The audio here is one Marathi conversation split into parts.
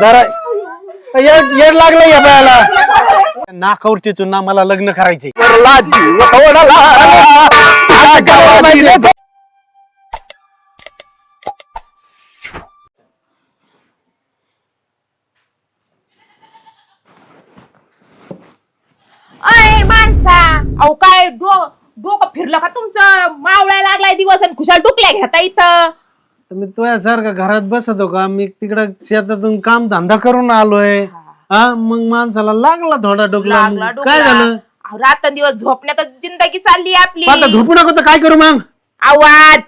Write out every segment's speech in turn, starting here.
जरा येड येड लागलं या बायाला नाकावर टिचून ना मला लग्न करायचे अय माणसा. अहो काय डो डोकं फिरलं का तुमचं? मावळ्या लागलाय दिवस आणि खुशाल डुकल्या घेता इथं. तर मी तुझ्यासारखा घरात बसतो का? मी तिकडं शेतातून काम धंदा करून आलोय. हा. मग माणसाला लागला थोडा डोकला. लागला मग काय डोकला झालं? अहो, रात्रंदिवस झोपण्यातच जिंदगी चालली आपली. आता झोपू नको तर काय करू मग? आवाज.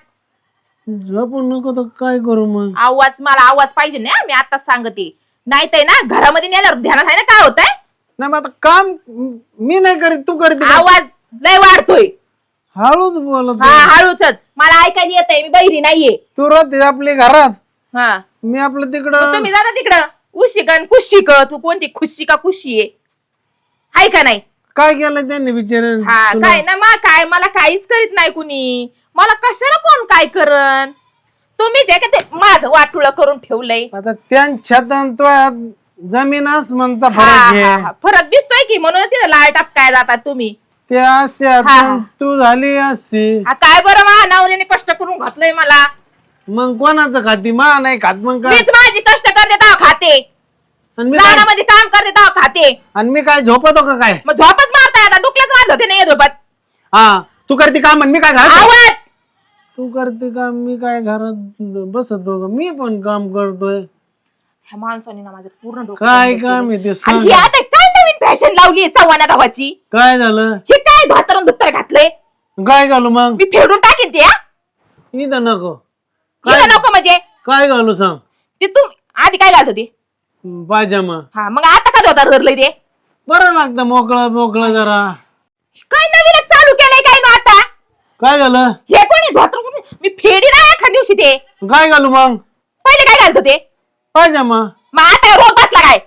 झोपू नको तर काय करू मग? आवाज मला आवाज पाहिजे ना मी आताच सांगते. नाही तर ना घरामध्ये नेल्यावर ध्यानात आहे ना काय होतंय? नाही मग आता काम मी नाही करीत तू करीत का? आवाज लय वाढतोय. हळूच बोलत हा हळूच मला ऐकायला येत आहे मी बहिरी नाहीये. तू राहते आपल्या घरात. हा. मी आपलं मग तिकडं तुम्ही जाता तिकडं. उशिक आणि कुशिक तू कोणती खुशी का खुशी आहे? हाय का नाही? काय केलं त्यांनी बिचारे हा? काय ना मा काय मला काहीच करीत नाही कुणी. मला कशाला कोण काय करन? तुम्ही जे का ते माझं वाटुळ करून ठेवलंय? आता त्यांच्यात आणि तुझ्यात जमीन आसमानचा हा, फरक हा, आहे. हा. फरक दिसतोय की म्हणून तिथं लाळ टपकाय जातात तुम्ही. ते असे हा, आता हा. तू झाली अशी. हा, काय बरं मा नवऱ्याने कष्ट करून घातलंय मला? मग कोणाचं खाती? मा नाही खात मग काय? मीच माझी कष्ट करते तेव्हा खाते. आणि मी काय काम करते तेव्हा खाते. आणि मी काय झोपतो का काय? मग झोपच मारताय आता डुकल्याच मारत होते नाही झोपत हा तू करते काम आणि मी काय घरात? आवाज! तू करते काम मी काय घरात बसतो का? मी पण काम करतोय. ह्या माणसाने ना माझं पूर्ण डोकं काय बंद काम केलंय. आहे ते आणि सांग. ही आता काय नवीन फॅशन लावली चव्हाणा गावाची काय झालं? हे काय धोतरून धुत्तर घातलंय? काय घालू मग? मी फेडून टाकीन ते हा? इथं नको. इथं नको म्हणजे. काय घालू सांग? ते तू आधी काय घालत होती? पायजामा. हा मग आता का धोतर धरलंय ते? बरं लागतं मोकळं मोकळं जरा. काय नवीनच चालू केलंय काय ना आता? काय झालं? हे कोणी धोतर कोणी? मी फेडी ना एखाद दिवशी ते. काय घालू मग? पहिले काय घालत होते? पायजामा मग. आता रोग बसला काय?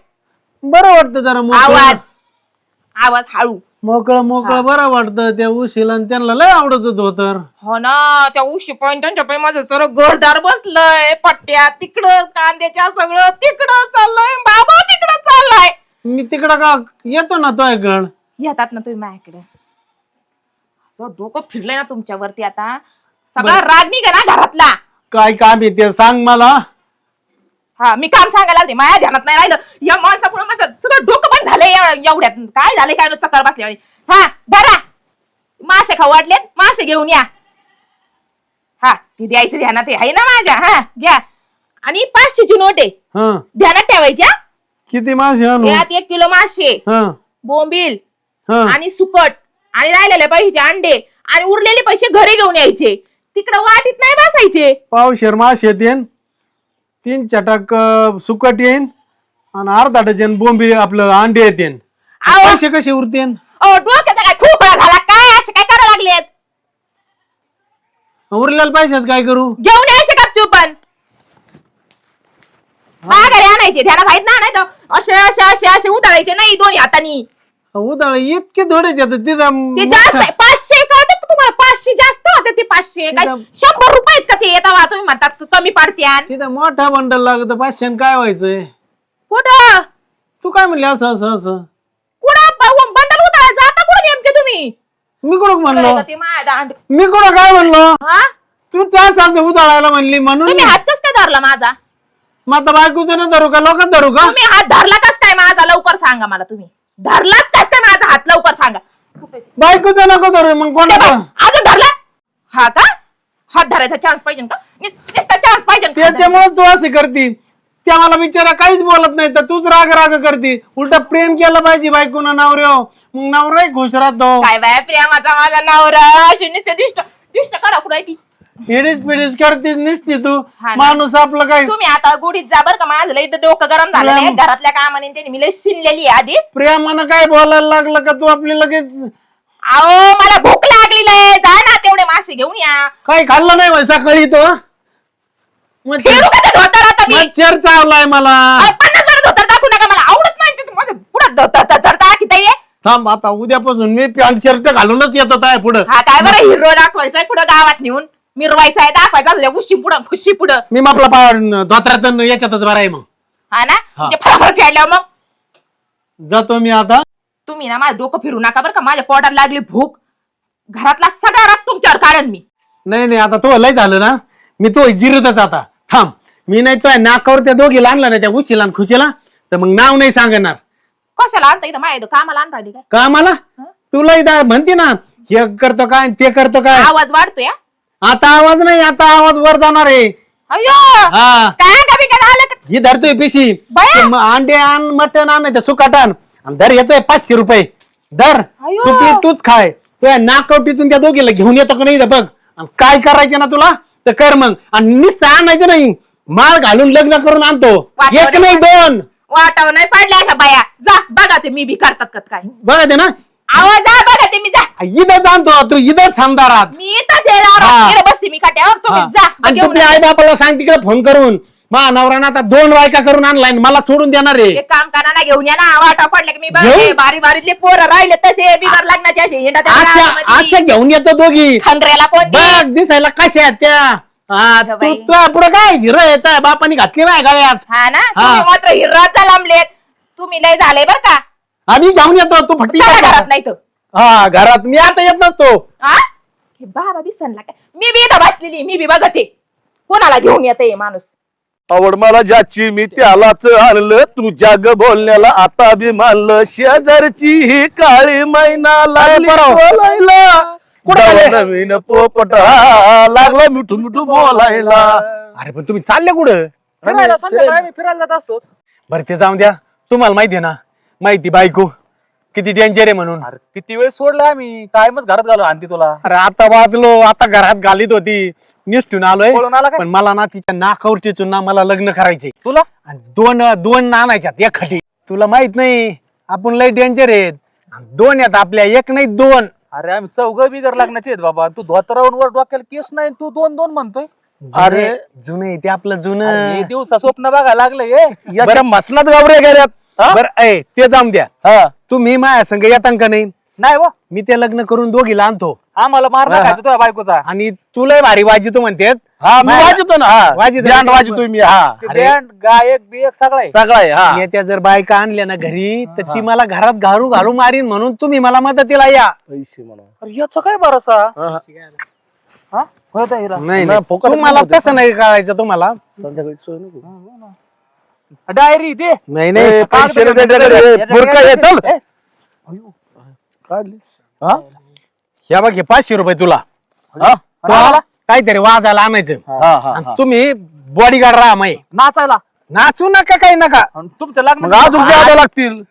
बरं वाटतं जरा मोकळं. आवाज. आवाज हळू. मोकळं मोकळं बरं वाटतं. त्या उशीला आणि त्यांना लय आवडत होत तर. हो ना त्या उशी पॉईंट त्यांच्या माझं सर्व घरदार बसलंय. पट्ट्या तिकडं कांद्याच्या सगळं तिकडं चाललंय. बाबा तिकडं चाललाय. मी तिकडं का येतो ना तो ऐकड येतात ना तुम्ही माझ्याकडे. असं डोकं फिरलंय ना तुमच्यावरती आता. सगळा राग निघा ना घरातला. काय काम आहे ते सांग मला. हा मी काम सांगायला आलते माझ्या ध्यानात नाही राहिलं. या माणसापुढे माझं सगळं डोकं पण झालंय एव- एवढ्यात. काय झालंय काय नुसतं चक्कर बसल्या हा धरा. मासे खाऊ वाटलेत मासे घेऊन या. हा ती द्यायचं ध्यानात आहे ना माझ्या? हा घ्या. आणि पाचशेची नोट आहे. हा. ध्यानात ठेवायची हा. किती मासे आणू? यात एक किलो मासे हा. बोंबील हा. आणि सुकट आणि राहिलेले पैसे अंडे आणि उरलेले पैसे घरी घेऊन यायचे. तिकडं वाटीत नाही बसायचे. पावशेर मासे येते तीन चटाक अं, सुकट येईन आणि अर्धा डझन बोंबी आपलं अंडे येते आहो. पैसे कसे उरतेन? अहो डोक्याचा काय खूप झाला काय? असे काय करायला लागलेत? उरलेल्या पैशाच काय करू? घेऊन यायचे का तू पण? माघारी आणायचे ध्यानात आहेत ना नाही तर असे असे असे असे उतरायचे नाही दोन्ही हातानी. उदाळ इतके थोडेच येतात ते जास्त आहे. पाचशे कळतात का तुम्हाला? पाचशे जास्त होते ते पाचशे? काय तिथं- शंभर रुपये आहेत का ते? येतात तुम्ही म्हणतात का कमी पाडत्यान तिथं मोठा बंडल लागत पाचशे आणि काय व्हायचंय? कुठं? तू काय म्हणले असं असं असं? कुठं? बंडल उतरायला जाता कुठं नेमके तुम्ही? मी कुठं म्हणलो? ते माझ्या दांड. मी कुठं काय म्हणलो? हा? तू त्याच असं उदाळायला म्हणली म्हणून तुम्ही हात कस काय धरला माझा? मग आता बायकोचं ना धरू का? लोकात धरू का? तुम्ही हात धरला कस काय माझा? लवकर सांगा मला तुम्ही. धरलाच कस काय माझा हात? लवकर सांगा. बायकोचं नको धरू मग ते बघ, अजून धरला? हा का? हात धरायचा चान्स पाहिजे का? चान्स पाहिजे? त्याच्यामुळे तू असे करती. त्या मला बिचारा काहीच बोलत नाही तर तूच राग राग करती. उलट प्रेम केलं पाहिजे बायकोनं नवऱ्यो मग नवराही खुश राहतो. काय बाय प्रेमाचा माझा नवरा. अशी नुसते दिष्ट दिष्ट करा कुठं ती. पिडीस पिडीस करतीस निसती तू. हा ना. माणूस आपलं काय तुम्ही आता गुढीत जा बरं का. माझं लई डोकं गरम झालं प्रेम. घरातल्या कामाने त्यांनी मी लई शिनलेली आहे आधीच. प्रेमानं काय बोलायला लागलं का तू? आपली लगेच अहो मला भूक लागली लय. जा ना तेवढे मासे घेऊन या. काही खाल्लं नाही होय सकाळी तो? मच्छर का ते धोतर आता मी मच्छर चावलाय मला. पन्नास धोतर दाखवू नका मला. आवडत नाही ते. माझं पुढं धोतर धोतर दाखवता ये थांब आता उद्यापासून मी पॅन्ट शर्ट घालूनच येत आहे पुढं. हा काय बरं हिरो दाखवायचाय कुठं गावात नेऊन. मिरवायचा आहे दाखवायचा उशी पुढं खुशी पुढं. मी आपला धोत्रात याच्यातच बरा आहे मग. हा ना. म्हणजे फळाफळ फेडल्यावर मग? जातो मी आता. तुम्ही ना माझं डोकं फिरू नका बरं का. माझ्या पोटात लागली भूक. घरातला सगळा राग तुमच्यावर काढन मी. नाही नाही आता तो लय झालं ना. मी तो जिरतच आता. थांब. मी नाही तो नाकावर त्या दोघीला आणला ना त्या उशीला आणि खुशीला. तर मग नाव नाही सांगणार. कशाला आणता इथं? माझ्या इथं कामाला आण राहिली काय? का मला तुला इथं म्हणते ना हे करतो काय आणि ते करतो काय? आवाज वाढतोय हा? आता आवाज नाही आता आवाज वर जाणार आहे. अय्यो! हा. काय आलं का? ही धरतोय पिशी. बया! ते म- अंडे आण मटण आण नाही सुकाट आण. आणि दर येतोय पाचशे रुपये. दर अयो! तू ते तूच खाय. तुझ्या नाकवटीतून त्या दोघीला घेऊन येतो का नाही इथं बघ. आणि काय करायचं ना तुला? तर कर मग. आणि नुसतं आणायचं नाही. माळ घालून लग्न करून आणतो. एक नाही दोन. वाटावं नाही पडल्या अशा बाया. जा बघा ते मी बी करतात का काय. बघा ते ना. आवाज जा बघा ते मी जा. इथं जाणतो. तू इथं थांबदारात मी. हा. इकडे बसते मी खाट्यावर तुम्ही जा. आणि घेऊन तुझ्या आई बापाला सांग तिकडे फोन करून. मा नवरानं आता दोन बायका करून आणलाय आणि मला सोडून देणार आहे. एक काम करा ना घेऊन या ना वाटा पडले की मी घेऊन? बघते बारी बारीतले पोरं राहिले तसे बिगर लग्नाचे असे घेऊन येतो दोघी. खंडऱ्याला कोणती बघ दिसायला कशा आहेत त्या. हा, अगं तू बाई. तुझ्या पुढे काय हिरो येत बापाने घातली नाही गळ्यात. हा ना हा. तुम्ही मात्र हिर्राचा लांबलेत तुम्ही लय झाले बर का. आम्ही घेऊन येतो तू फक्त घरात. नाही तर हा घरात मी आता येत नसतो. हा हे बाबा बी सणला काय? मी बी इथं बसलेली मी बी बघते. कोणाला घेऊन येते माणूस? आवड मला ज्याची मी त्यालाच आणलं. तुझ्या ग बोलण्याला आता बी मानलं शेजारची ही काळी मैना लागली. बोलायला. कुठं? नवीन पोपट हा, लागला मिठू मिठू बोलायला. अरे पण तुम्ही चालले कुठं? फिरायला संध्याकाळी आम्ही फिरायला जात असतोच. बरं ते जाऊन द्या. तुम्हाला माहिती आहे ना माहिती बायको. किती डेंजर आहे म्हणून. अरे किती वेळ सोडला आम्ही? कायमच घरात घालून आणती तुला. अरे आता वाजलो आता घरात घालीत होती. निष्ठून आलोय. पळून आला काय? पण मला ना तिच्या नाकावर टिचून ना मला लग्न करायचे तुला? आणि दोन दोन आणायच्यात एक खटी तुला माहीत नाही आपण लय डेंजर आहेत. आणि दोन आहेत आपल्या एक नाही दोन. अरे आम्ही चौघ बिगर लग्नाचे आहेत बाबा तू धोतरावून वर डोक्याला केस नाही तू दोन दोन म्हणतोय. अरे. जुनं आहे ते आपलं अरे, जुनं दिवसा स्वप्न बघायला लागलं ये याच्या मसनात गावरे गेल्यात हा? बर ते जाऊन द्या. हा. तुम्ही माझ्या संग येतां का नाही नाही बा मी ते लग्न करून दोघीला आणतो आम्हाला मारणं हा. खायचं तुझ्या बायकोचा आणि तुला भारी वाजी तू म्हणतेत हा मी नाही. वाजतो ना हा वाजितो. मी हा ते अरे. बँड गायक बियक सगळं आहे सगळा आहे हा येत्या जर बायका आणल्या ना घरी तर ती मला घरात घालू घालू मारीन म्हणून तुम्ही मला मदतीला या पैसे अरे याचं काय भरोसा हा. हा नाही नाही. फुकट तुम्हाला. तसं नाही करायचं तुम्हाला संध्याकाळी सोय नको. डायरी दे. नाही नाही पैसे चल. हा? ह्या बघ हे पाचशे रुपये तुला. हा? तो काहीतरी वाजायला आणायचं. हा, हा, आणि हा. तुम्ही बॉडीगार्ड राहा माई नाचायला. नाचू नका काही नका. आणि तुमचं लग्न अजून द्यावं लागतील.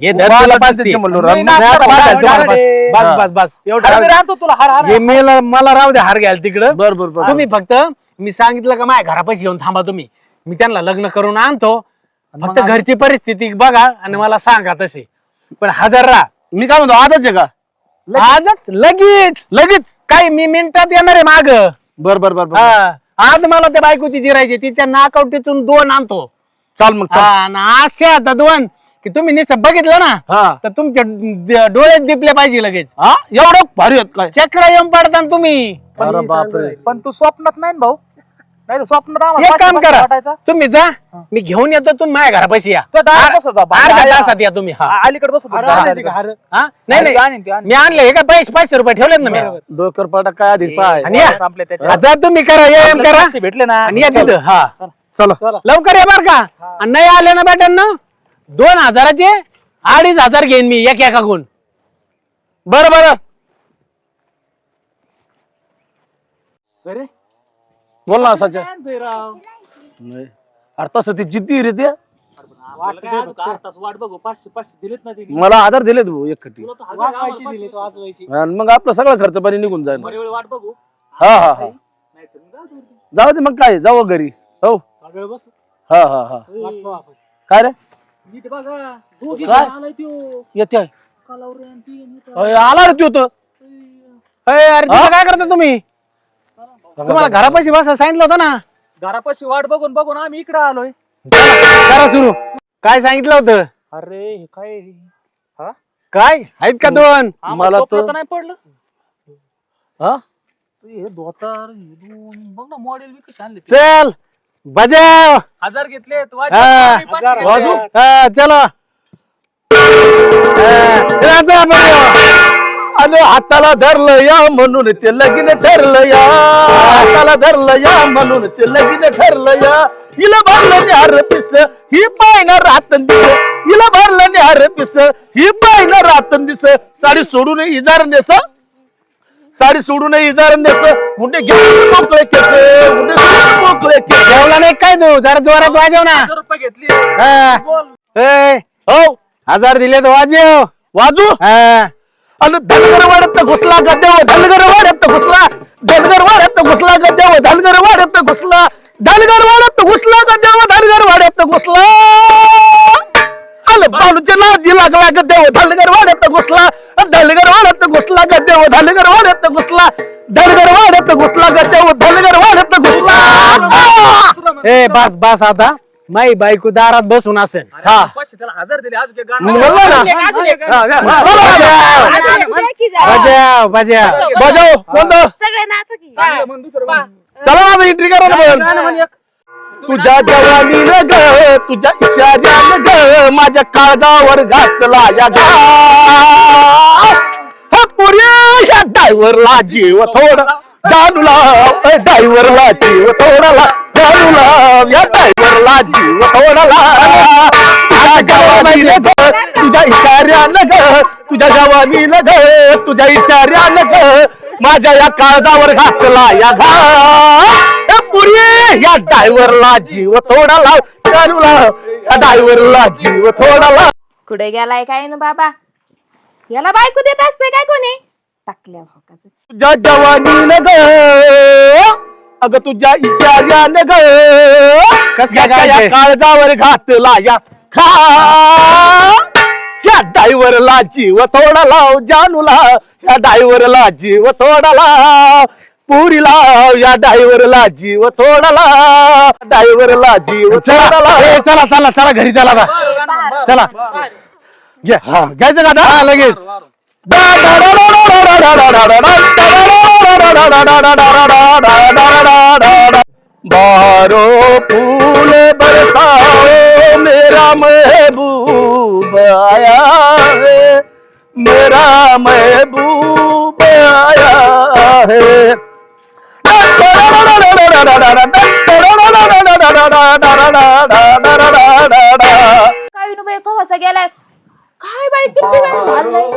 हे वाजायला धर तुला पाचशे. त्याचे म्हणलो, नाही, रम- नाही, नाही, आता नाही, बस झालं, तुम्हाला नाही, बस. बस बस. एवढं हार राहू बी दे. आणतो तुला हार. हार मेला मला राहू द्या हार घ्याल तिकडं. बर बर बर. तुम्ही फक्त मी सांगितलं का माझ्या घरापाशी येऊन थांबा तुम्ही. मी त्यांना लग्न करून आणतो. फक्त मग घरची परिस्थिती बघा आणि मला सांगा तशी. पण हजर राहा. मी काय म्हणतो आजच आहे का? आजच? लगेच. लगेच? काय मी मिनिटात येणार आहे माग. बर बर बर बर. आज मला त्या बायकोची जिरायची तिच्या नाकवटीतून दोन आणतो. चाल मग चाल. हा, आणि असे आता दोन की तुम्ही नुसतं बघितलं ना हा. तर तुमच्या ड- डोळ्यात दिपले पाहिजे लगेच. हा? एवढं भारी आहेत काय? चक्र येऊन पडता ना तुम्ही. अरे बापरे. पण तू स्वप्नात नाही ना भाऊ? नाही एक काम करा. तुम्ही जा मी घेऊन येतो तुम्ही माझ्या घरापाशी या. अर्ध्या तासात या तुम्ही हा. अलीकडे बसत. हा? नाही नाही. मी आणले हे काय पैसे पाचशे रुपये ठेवलेत ना मी? डोकर पाटा काय आधी पाय. आणि या. संपले त्याचे. हा, जा तुम्ही करा ये एम करा. भेटले ना. आणि या तिथं हा. चला. लवकर या बर का. आणि नाही आले ना बेटांना दोन हजाराचे अडीच हजार घेईन मी एक एकाकून बर बर. अरे, बोल ना काय आणतोय राव? नाही. अरे तसं ते जिद्दी रे ते. आपल्याला काय अजून अर्धा तास वाट बघू. पाचशे पाचशे दिलेत ना मला आधार दिले तू एक तुला तर हजार आम्हाला. आणि मग आपलं सगळं खर्च पाणी निघून जाईल. बरे वेळ वाट बघू. हा हा हा. नाही तर जाऊ दे. वरती. जाऊ दे मग काय जाऊ घरी. हो. वेळ बस. हा हा हा. काय रे? नीट बघा. दोघी काय? आलाय त्यो. येते कलावरे आणि ती आणि ती. अय, आला रे तू. तो अरे तिथं काय करता तुम्ही? तुम्हाला घरापाशी बसा सांगितलं होतं ना? घरापाशी वाट बघून बघून आम्ही इकडे आलोय. करा सुरू. काय सांगितलं होतं? अरे हे काय? हा? काय? आहेत का दोन? मला तर- नाही पडलं. हा? हे धोतर हे दोन. बघ ना मॉडेल बी आणले. चल बजाव. हजार घेतले हा. वाजू हा, चलो. हा. आणि हाताला धरलं या म्हणून ते लगीन ठरलं या. हाताला धरलं या म्हणून ते लगीन ठरलं या. हिला भरलं निहार पिस ही पायना रातन दिस. हिला भरलं निहार पिस ही पायना रातन दिस. साडी सोडून इजार नेस. साडी सोडून इजार नेस. उंडे घेऊन मोकळे केस उंडे घेऊन मोकळे केस. जेवला नाही काय तू? जरा जोरात वाजव ना. रुपये घेतले. हा. बोल. ए, हो. हजार दिले तर वाजव. वाजू? हा. आणि धनगर वाड्यात घुसला गद्देव धनगर वाड्यात घुसला धनगर वाड्यात घुसला गद्देव धनगर वाड्यात घुसला धनगर वाड्यात घुसला गद्देव धनगर वाड्यात घुसला आलं बालूच्या नादी लागला गद्देव धनगर वाड्यात घुसला धनगर वाड्यात घुसला गद्देव धनगर वाड्यात घुसला धनगर वाड्यात घुसला गद्देव धनगर वाड्यात घुसला ए बस बस आता माई बायको दारात बसून असेल. हा. पाचशे त्याला हजार दिले अजून काय मग गाणं- बोललो ना. अजून एक, बजाव बजाव. बजाव बजाव कोणतं सगळे नाच की. चांगलं म्हण, दुसरं म्हण. चला माझं एंट्री करा ना पण. तुझ्या जवानीनं ग तुझ्या इशाऱ्यानं ग माझ्या काळजावर घातला या गा. हा पुऱ्या या ड्रायव्हरला जीव थोडा. जाणू लाव ड्रायव्हरला जीव थोडा. ला लाव या ड्रायव्हरला जीव थोडा ला तुझ्या जवानीनं ग तुझ्या इशाऱ्यानं ग तुझ्या जवानीनं ग तुझ्या इशाऱ्यानं ग माझ्या या काळजावर घातला या घा. पुरी या ड्रायव्हरला जीव थोडा लाव चालू लाव या ड्रायव्हरला जीव थोडा लाव कुठे गेलाय काय ना बाबा? याला बायको देत असते काय कोणी? टाकल्या भाकाचं तुझ्या जवानीनं ग अग तुझ्या इशाऱ्यानं ग कस काय याच्या या गायचंय? काळजावर घातला या खा या ड्रायव्हरला जीव थोडा लाव जानूला या ड्रायव्हरला जीव थोडा लाव पुरी लाव या ड्रायव्हरला जीव थोडा लाव ड्रायव्हरला जीव थोडा चला लाव ए, चला चला चला घरी चला आता बरं. चला घ्या हा, घ्यायचं का आता? हा लगेच बारो फूल बरसाओ मेरा महबूब आया है। मेरा महबूब आया है। काय नु बाई कवाचा गेलाय? काय बाई किती वेळ झालाय?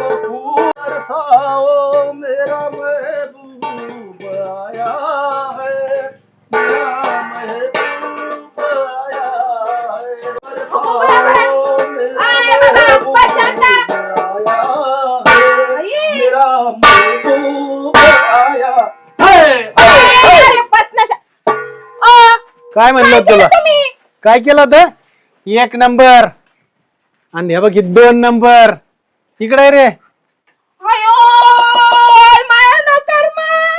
काय म्हणलं तुला? काय केलं तर एक नंबर. आणि हे बघ हे दोन नंबर. इकडे रे.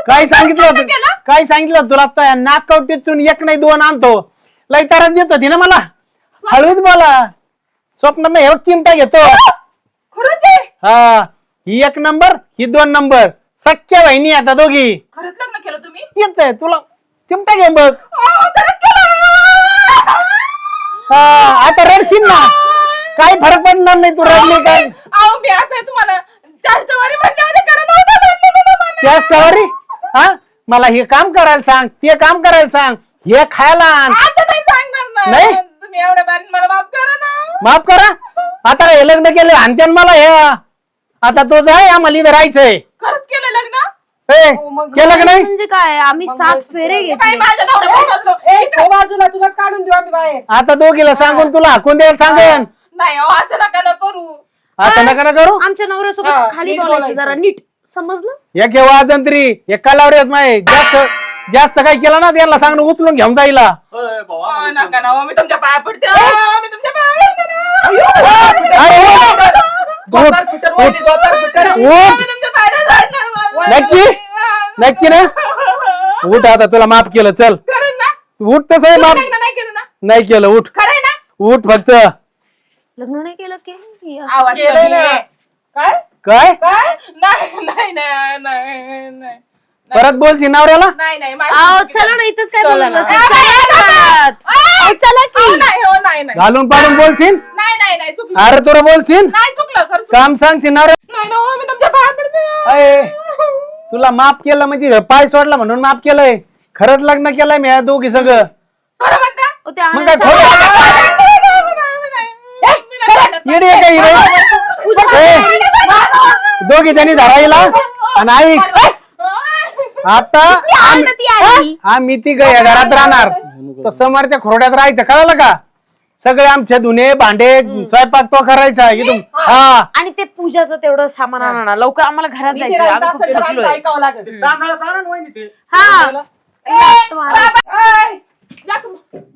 काय सांगितलं काय होतं? केलं? काय सांगितलं होतं तुला? आता नाकवटीतून एक नाही दोन आणतो. लय तारात देत होती ना मला? हळूच बोला. स्वप्नात हे बघ चिमटा घेतो. खरंच आहे? हा ही एक नंबर ही दोन नंबर. सख्या बहिणी आता दोघी. खरंच लग्न केलं तुम्ही? येत तुला चिमटा घे बघ. हा आता रडशील ना. काही फरक पडणार नाही तू रडली काय अहो मी असं आहे तुम्हाला चाष्टवारी म्हणले होते कारण नव्हतं म्हणलं मला. चेष्टावरी? हा? मला हे काम करायला सांग ते काम करायला सांग. हे खायला आण. आता नाही सांगणार नाही? ना तुम्ही एवढ्या बारीक मला माफ करा ना. माफ करा? आता हे लग्न केले आणते मला हे आता तो जाय आम्हाला इथं राहायचंय. खरंच केलं लग्न? ए, केलं का नाही? म्हणजे काय? आम्ही सात फेरे काय घेतले. माझ्या नवऱ्याला बाजूला तुला काढून देऊ आम्ही बाहेर. आता दोघीला सांगून तुला हाकून द्यायला सांगेन. नाही असं नका न करू. आता नका ना करू? आमच्या हा, नवऱ्यासोबत खाली नीट बोलायचं बोलायचं. जरा नीट. समजलं? एक वाजंत्री एक कलावर येत नाही जास्त जास्त काय केलं ना त्यांना सांगणं उचलून घेऊन जाईला नका ना मी तुमच्या पाया पडते. अहो, मी तुमच्या पाया पडते ना. अरे वा. वहिनी. उठ तुमच्या मला. नक्की? नक्की ना? उठ आता तुला माफ केलं चल. ना? उठ तसं माफ. लग्न नाही केलं ना? नाही केलं उठ. ना? उठ फक्त. लग्न नाही केलं की? आवाज केलंय कमी ना. आहे. काय? काय? काय? नाही नाही नाही नाही नाही. परत बोलशील नवऱ्याला नाही नाही माझी अहो चुकी चला ना इथंच काय बोलत ना. बसते? ए, काय नाही, करतात? नाही. अहो, चला की. अहो, नाही हो नाही नाही. घालून पाडून बोलशील नाही नाही नाही चुकलं. अरे तुला बोलशील नाही चुकलं. काम सांगशील नाही ना हो, मी तुमच्या पाया पडते अय, तुला माफ केलं म्हणजे पाय सोडला म्हणून माफ केलंय. खरंच लग्न केलंय मी या दोघी सगळं. खरं म्हणता? अहो, त्या मग काय आनंदाचं- खोटं? येडी आहे का ही रे? पूजा ए, दोघी त्यांनी धरायला? आणि ऐक आता आली ना ती आली. आम्ही ती घरात राहणार. तर समोरच्या खोरड्यात राहायचं कळलं का? सगळे आमचे धुणे भांडे स्वयंपाक तो करायचा इथून. हा. आणि ते पूजाचं तेवढं सामान आणा ना लवकर आम्हाला घरात जायचं राहायचं आम्ही खूप असेल तर आमचं थकलोय ऐकावं लागेल. तांदळाचं आणा ना वहिनी ते. हा. ऐ,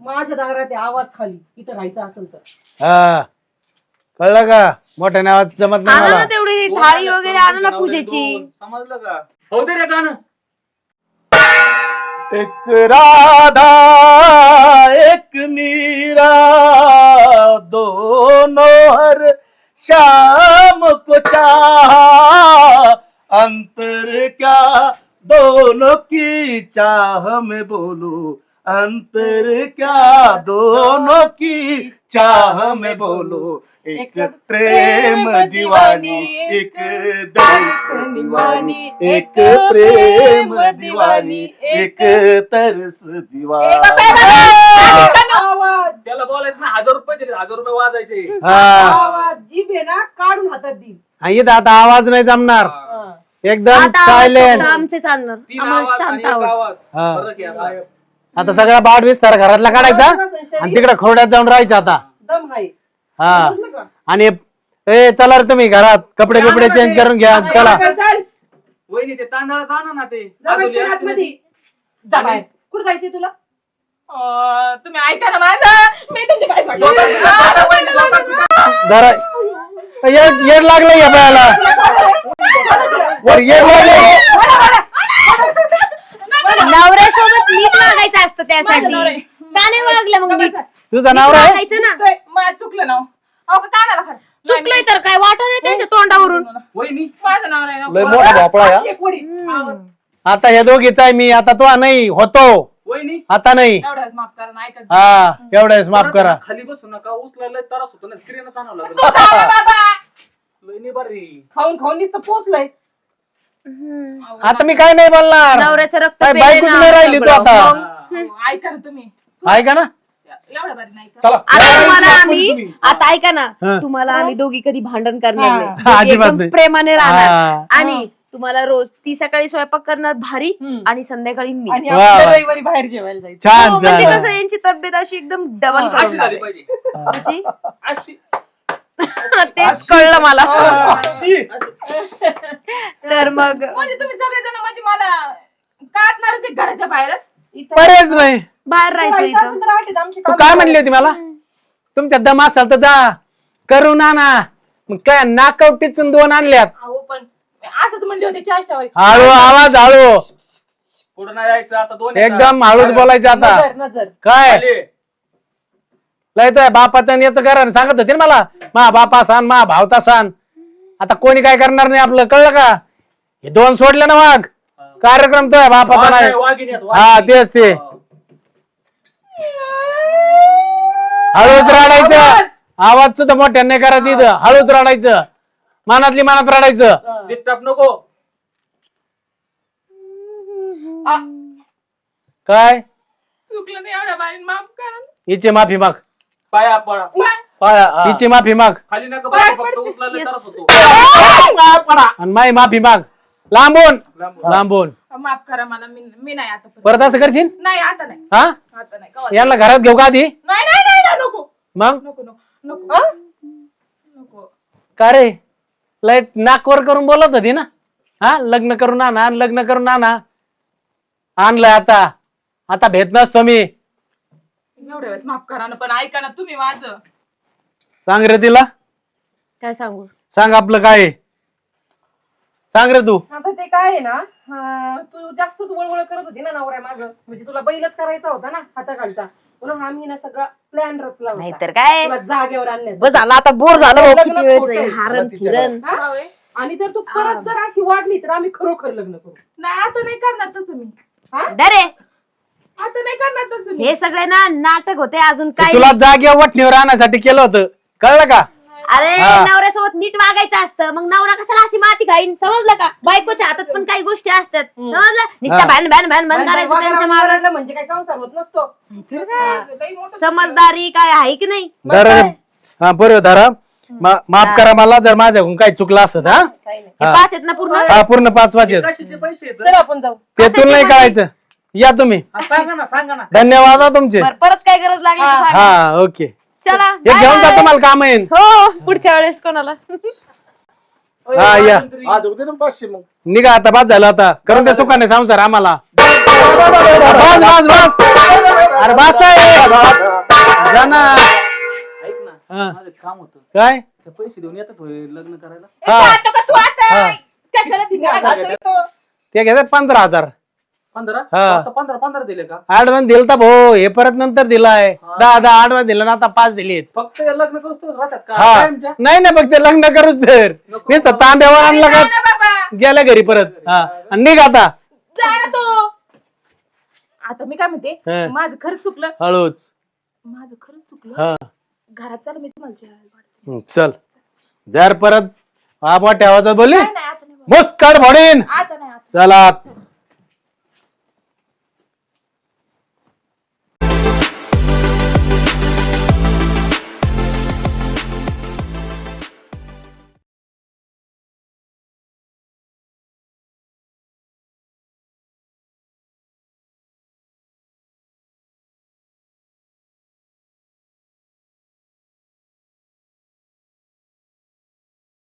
माझ्या दारात आहे, आवाज खाली. इथं राहायचं असेल तर. हा. कळलं का? मोठ्या नावात जमत नाही आणा ना मला. तेवढी थाळी वगैरे आणा ना पूजेची. समजलं का? हो दे रे गाणं. एक राधा एक मीरा दोनों हर शाम को चाह। अंतर क्या? दोनों की चाह में बोलो। अंतर क्या दोनों की चाह में बोलो? एक प्रेम दीवानी एक दर्श दीवानी एक प्रेम दीवानी एक तरस दीवानी। आवाज! त्याला बोलायचं ना हजार रुपये दिले हजार रुपये वाजायचे. हा. आवाज जीभ आहे ना काढून हातात देईल. हा, इथं आता आवाज नाही जमणार. एकदम आता आवाज सायलेंट आमचे चालणार तीन आम्हाला आवाज शांत एक आवाज. हा. फरक आहे आता. आता सगळा बाड विस्तार घरातला काढायचा आणि तिकडे खोड्यात जाऊन राहायचं आता. दम आहे. हा. समजलं का? आणि ए चला रे तुम्ही घरात. कपडे बिपडे चेंज करून घ्या चला. चल, वहिनी ते तांदळाचं आणा ना ते. जा बाई, आदुली तू असते ना आतमध्ये. ती. जा बाहेर कुठं जायचंय तुला? अं, तुम्ही ऐका ना माझं. मी वहिनी, पिता. जरा येड येड लागलं या बायाला वर येड लागलं. नवऱ्यासोबत नीट वागायचं असतं त्यासाठी. माझं नवरा आहे. का नाही वागलं मग नीट तुझा नवरा आहे? वागायचं ना. माझं चुकलं ना हो. अहो का कानाला खड चुकलंय तर काय? वाटत नाही त्यांच्या तोंडावरून. वहिनी. माझं नाव आहे ना. लय मोठा. आता हे दोघीच आहे मी आता तो नाही होतो. वहिनी. आता नाही. एवढ्याच माफ करा ना ऐका हा एवढ्याच माफ करा. खाली बसू नका उचलायला लय त्रास होतो ना आणावं लागेल. तू बाबा. बरी खाऊन खाऊन नुसतं पोचलंय. आता मी काय नाही बोलणार नवऱ्याचं रक्त काय बायकोच नाही राहिली तू सगळं. आता मग ऐका ना तुम्ही आहे का ना एवढ्या बरी नाही का चला आता तुम्हाला तुम्ही. आम्ही आता ऐका ना हा. तुम्हाला आम्ही दोघी कधी भांडण करणार हा. नाही दोघी अजिबात एकदम नाही. प्रेमाने राहणार हा. आणि तुम्हाला रोज ती सकाळी स्वयंपाक करणार भारी हम्म. आणि संध्याकाळी मी आणि वा, आपण वा. रविवारी बाहेर जेवायला जायचं छान हो, म्हणजे छान यांची तब्येत अशी एकदम डबल. करून अशी झाली टाकायची. पाहिजे अशी? अशी तेच कळलं मला. तर मग म्हणजे तुम्ही सगळेजण म्हणजे मला काढणारच आहे घराच्या बाहेरच. पर्यायच नाही. बाहेर राहायचं इथं तू काय. म्हणली होती मला? तुमच्या दम असाल तर जा. करून आणा मग काय नाकआउट टिचून दोन आणल्यात. अहो पण असंच म्हणले होते चाष्टावर. हळू आवाज हळू. कुठं नाही यायचं आता दोन. एकदम हळूच बोलायचं आता. नजर नजर. काय? खाली. लय तर बापाचं आणि याचं करा सांगत होते ना मला मा बापा सांग मा भावता सांग आता कोणी काय करणार नाही आपलं कळलं का? हे दोन सोडले ना वाघ. कार्यक्रम तो आहे बापाचा नाही. हा. तेच ते. हळूच रडायचं. आवाज सुद्धा मोठ्या नाही करायचं इथं. हळूच रडायचं. मनातली मनात रडायचं. डिस्टर्ब नको. काय? चुकलं नाही एवढ्या बाहेर माफ करा हिची माफी माग. पाया पडा. पाया हा. हिची माफी माग. खाली नका बसा, फक्त उचलायला त्रास होतो. आणि माई माफी माग. लांबून. लांबून. माफ करा मला मी मी नाही आता परत. परत असं करशील? नाही आता नाही. हा? आता नाही. कवा- यांना घरात घेऊ का आधी? नाही नाही नाही नाही, नको. मग? नको नको नको. नको. का रे? लाइट नाकवर करून बोलत होती ना? हा? लग्न करून आणा लग्न करून आणा आणलंय आता. आता भेट नसतो मी. एवढ्या वेळेस माफ करा ना पण ऐका ना तुम्ही माझं. सांग रे तिला. काय सांगू? सांग आपलं काय आहे. सांग रे तू. आता ते काय आहे ना हा, तू जास्तच वळवळ करत होती ना नवऱ्या माग. म्हणजे तुला बैलच करायचा होता ना हाताखालचा. म्हणून आम्ही ना सगळा प्लॅन रचला होता. नाहीतर काय? तुला जागेवर आणण्याचा बस झालं आता बोर झालं भाऊ किती. हारण फिरण. हा? आणि जर तू परत जर अशी वागली तर आम्ही खरोखर लग्न करू. नाही आता नाही करणार तसं मी. डरे आता नाही करणार तसं मी. हे सगळे ना नाटक होते अजून काय तुला जागेवर वटणीवर आणण्यासाठी केलं होतं. कळलं का? अरे हा. नवऱ्यासोबत नीट वागायचं असतं. मग नवरा कशाला अशी माती खाईन? समजलं का? बायकोच्या हातात पण काही गोष्टी असतात. समजलं? हा. नुसतं भॅन भॅन भॅन भॅन करायचं त्यांच्या मागे. म्हणजे काय संसार होत नसतो. लई मोठं समजदारी काय आहे की नाही? धरा. हा बरोबर धरा. मा- माफ करा मला जर माझ्याकडून काही चुकलं असत हा काही नाही हे? हा. पाच आहेत ना पूर्ण? हा पूर्ण पाच. कशाचे पैसे आहेत? चल आपण जाऊ. ते तुला नाही कळायचं या तुम्ही. हा, सांगा ना सांगा ना. धन्यवाद हा तुमचे. बरं, परत काय गरज लागली तर सांगा. हा ओके. हे चला घेऊन bye जा bye. तुम्हाला काम येईल हो पुढच्या वेळेस कोणाला? हा या. ना पाचशे मग. निघा आता बाद झालं आता. करून द्या सुखाने संसार आम्हाला. बस बस बस. अरे बस आहे. जा ना. ऐक ना हा. माझं काम होतं. काय? ते पैसे देऊन येतात होय लग्न करायला? ए, हा. जातो का तू आता? हा. कशाला धिंगाणा घालतोय तो? ते घेतात पंधरा हजार. पंधरा? हा. पंधरा पंधरा दिले का? ऍडव्हान्स दिलता भाऊ हे परत नंतर दिलाय. दहा दहा ऍडव्हान्स दिला ना आता पाच दिलेत. फक्त हे लग्न करूच तर राहतात का? हा. कायमच्या? नाही ना फक्त लग्न करूच तर. नको. नुसतं तांब्यावर आणलं का? ना बाबा. गेल्या घरी परत. हा. आणि निघ आता. जा ना तू. आता मी काय म्हणते? हा. माझं खरंच चुकलं? हळूच. माझं खरंच चुकलं? हा. घरात चल मी तुम्हाला जेवायला वाढते. हं, चल. जर परत हा मोठ्या आवाजात बोलली? नाही नाही आता नाही बाबा. मुस्कड म्हणीन. आता नाही आता चला.